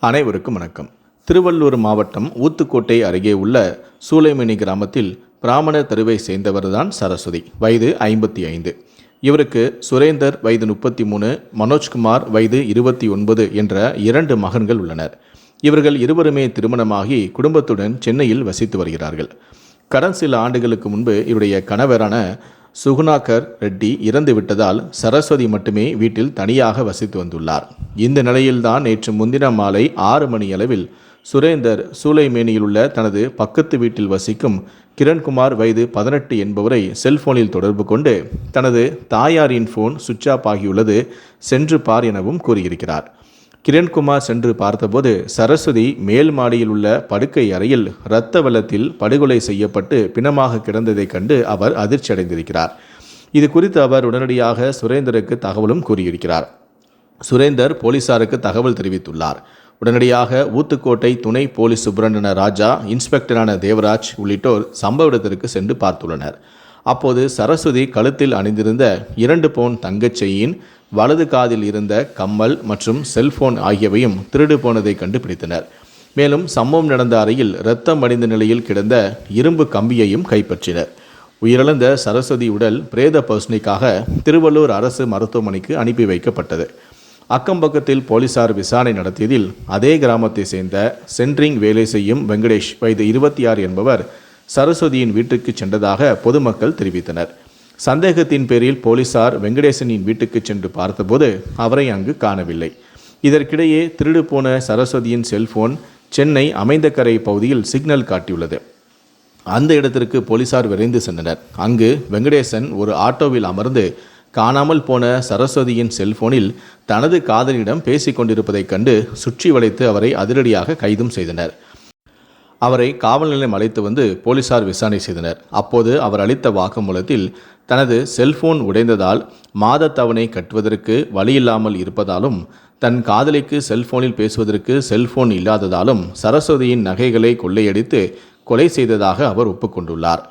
அனைவருக்கும் வணக்கம். திருவள்ளூர் மாவட்டம் ஊத்துக்கோட்டை அருகே உள்ள சூளைமணி கிராமத்தில் பிராமணர் தெருவை சேர்ந்தவர்தான் சரஸ்வதி வயது ஐம்பத்தி ஐந்து. இவருக்கு சுரேந்தர் வயது முப்பத்தி மூணு மனோஜ்குமார் வயது இருபத்தி ஒன்பது என்ற இரண்டு மகன்கள் உள்ளனர். இவர்கள் இருவருமே திருமணமாகி குடும்பத்துடன் சென்னையில் வசித்து வருகிறார்கள். கடன் சில ஆண்டுகளுக்கு முன்பு இவருடைய கணவரான சுகுணாகர் ரெட்டி இறந்து விட்டதால் சரஸ்வதி மட்டுமே வீட்டில் தனியாக வசித்து வந்துள்ளார். இந்த நிலையில்தான் நேற்று முன்தின மாலை ஆறு மணி அளவில் சுரேந்தர் சூளைமேனியில் உள்ள தனது பக்கத்து வீட்டில் வசிக்கும் கிரண்குமார் வயது பதினெட்டு என்பவரை செல்போனில் தொடர்பு கொண்டு தனது தாயாரின் ஃபோன் சுவிட்ச் ஆஃப் ஆகியுள்ளது சென்று பார் எனவும் கூறியிருக்கிறார். கிரண்குமார் சென்று பார்த்தபோது சரஸ்வதி மேல் மாடியில் உள்ள படுக்கை அறையில் இரத்த வெள்ளத்தில் படுகொலை செய்யப்பட்டு பிணமாக கிடந்ததைக் கண்டு அவர் அதிர்ச்சியடைந்திருக்கிறார். இது குறித்து அவர் உடனடியாக சுரேந்தருக்கு தகவலும் கூறியிருக்கிறார். சுரேந்தர் போலீசாருக்கு தகவல் தெரிவித்துள்ளார். உடனடியாக ஊத்துக்கோட்டை துணை போலீஸ் சுப்பிரண்டன ராஜா இன்ஸ்பெக்டரான தேவராஜ் உள்ளிட்டோர் சம்பவ இடத்திற்கு சென்று பார்த்துள்ளனர். அப்போது சரஸ்வதி கழுத்தில் அணிந்திருந்த இரண்டு பவுன் தங்கச் செயின் வலது காதில் இருந்த கம்மல் மற்றும் செல்போன் ஆகியவையும் திருடு போனதை கண்டுபிடித்தனர். மேலும் சம்பவம் நடந்த அறையில் இரத்தம் அடைந்த நிலையில் கிடந்த இரும்பு கம்பியையும் கைப்பற்றினர். உயிரிழந்த சரஸ்வதி உடல் பிரேத பரிசோதனைக்காக திருவள்ளூர் அரசு மருத்துவமனைக்கு அனுப்பி வைக்கப்பட்டது. அக்கம்பக்கத்தில் போலீசார் விசாரணை நடத்தியதில் அதே கிராமத்தை சேர்ந்த சென்ட்ரிங் வேலை செய்யும் வெங்கடேஷ் வயது இருபத்தி ஆறு என்பவர் சரஸ்வதியின் வீட்டுக்கு சென்றதாக பொதுமக்கள் தெரிவித்தனர். சந்தேகத்தின் பேரில் போலீசார் வெங்கடேசனின் வீட்டுக்கு சென்று பார்த்தபோது அவரை அங்கு காணவில்லை. இதற்கிடையே திருடு போன சரஸ்வதியின் செல்போன் சென்னை அமைந்தக்கரை பகுதியில் சிக்னல் காட்டியுள்ளது. அந்த இடத்திற்கு போலீசார் விரைந்து சென்றனர். அங்கு வெங்கடேசன் ஒரு ஆட்டோவில் அமர்ந்து காணாமல் போன சரஸ்வதியின் செல்போனில் தனது காதலியிடம் பேசிக் கொண்டிருப்பதைக் கண்டு சுற்றி வளைத்து அவரை அதிரடியாக கைதும் செய்தனர். அவரை காவல் நிலையம் அழைத்து வந்து போலீசார் விசாரணை செய்தனர். அப்போது அவர் அளித்த வாக்குமூலத்தில் தனது செல்போன் உடைந்ததால் மாத தவணை கட்டுவதற்கு வழியில்லாமல் இருப்பதாலும் தன் காதலிக்கு செல்போனில் பேசுவதற்கு செல்போன் இல்லாததாலும் சரஸ்வதியின் நகைகளை கொள்ளையடித்து கொலை செய்ததாக அவர் ஒப்புக்கொண்டுள்ளார்.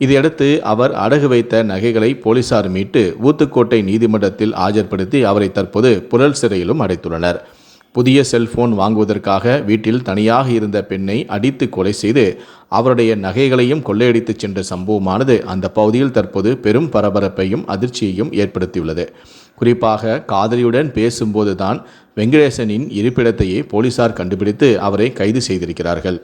இதையடுத்து அவர் அடகு வைத்த நகைகளை போலீசார் மீட்டு ஊத்துக்கோட்டை நீதிமன்றத்தில் ஆஜர்படுத்தி அவரை தற்போது புழல் சிறையிலும் அடைத்துள்ளனர். புதிய செல்போன் வாங்குவதற்காக வீட்டில் தனியாக இருந்த பெண்ணை அடித்து கொலை செய்து அவருடைய நகைகளையும் கொள்ளையடித்துச் சென்ற சம்பவமானது அந்த பகுதியில் தற்போது பெரும் பரபரப்பையும் அதிர்ச்சியையும் ஏற்படுத்தியுள்ளது. குறிப்பாக காதலியுடன் பேசும்போதுதான் வெங்கடேசனின் இருப்பிடத்தையே போலீசார் கண்டுபிடித்து அவரை கைது செய்திருக்கிறார்கள்.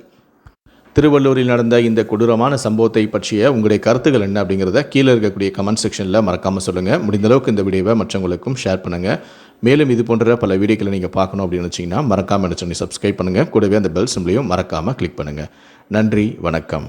திருவள்ளூரில் நடந்த இந்த கொடூரமான சம்பவத்தை பற்றிய உங்களுடைய கருத்துக்கள் என்ன அப்படிங்கிறத கீழே இருக்கக்கூடிய கமெண்ட் செக்ஷனில் மறக்காமல் சொல்லுங்கள் முடிந்தளவுக்கு இந்த வீடியோவை மற்றவங்களுக்கும் ஷேர் பண்ணுங்கள் மேலும் இது போன்ற பல வீடியோக்களை நீங்கள் பார்க்கணும் அப்படின்னு வச்சிங்கன்னா மறக்காமல் என்ன சொல்லி சப்ஸ்கிரைப் பண்ணுங்கள் கூடவே அந்த பெல் சிம்லையும் மறக்காமல் கிளிக் பண்ணுங்கள் நன்றி வணக்கம்.